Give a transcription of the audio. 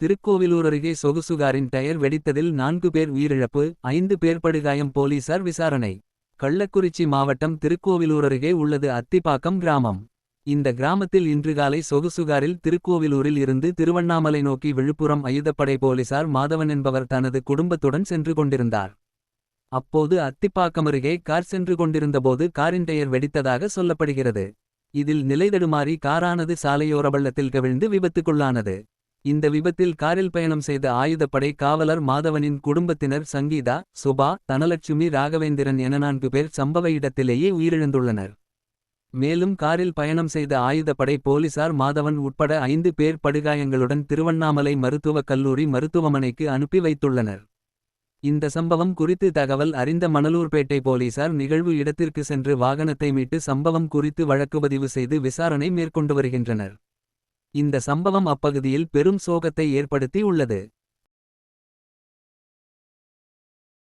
திருக்கோவிலூர் அருகே சொகுசுகாரின் டயர் வெடித்ததில் நான்கு பேர் உயிரிழப்பு ஐந்து பேர் படுகாயம் போலீசார் விசாரணை. கள்ளக்குறிச்சி மாவட்டம் திருக்கோவிலூர் அருகே உள்ளது அத்திப்பாக்கம் கிராமம். இந்த கிராமத்தில் இன்று காலை சொகுசுகாரில் திருக்கோவிலூரில் இருந்து திருவண்ணாமலை நோக்கி விழுப்புரம் அயுதப்படை போலீசார் மாதவன் என்பவர் தனது குடும்பத்துடன் சென்று கொண்டிருந்தார். அப்போது அத்திப்பாக்கம் அருகே கார் சென்று கொண்டிருந்தபோது காரின் டயர் வெடித்ததாக சொல்லப்படுகிறது. இதில் நிலைதடுமாறி காரானது சாலையோர பள்ளத்தில் கவிழ்ந்து விபத்துக்குள்ளானது. இந்த விபத்தில் காரில் பயணம் செய்த ஆயுதப்படை காவலர் மாதவனின் குடும்பத்தினர் சங்கீதா சுபா தனலட்சுமி ராகவேந்திரன் என நான்கு பேர் சம்பவ இடத்திலேயே உயிரிழந்துள்ளனர். மேலும் காரில் பயணம் செய்த ஆயுதப்படை போலீசார் மாதவன் உட்பட ஐந்து பேர் படுகாயங்களுடன் திருவண்ணாமலை மருத்துவக் கல்லூரி மருத்துவமனைக்கு அனுப்பி வைத்துள்ளனர். இந்த சம்பவம் குறித்து தகவல் அறிந்த மணலூர்பேட்டை போலீசார் நிகழ்வு இடத்திற்கு சென்று வாகனத்தை மீட்டு சம்பவம் குறித்து வழக்குப்பதிவு செய்து விசாரணை மேற்கொண்டு வருகின்றனர். இந்த சம்பவம் அப்பகுதியில் பெரும் சோகத்தை ஏற்படுத்தி உள்ளது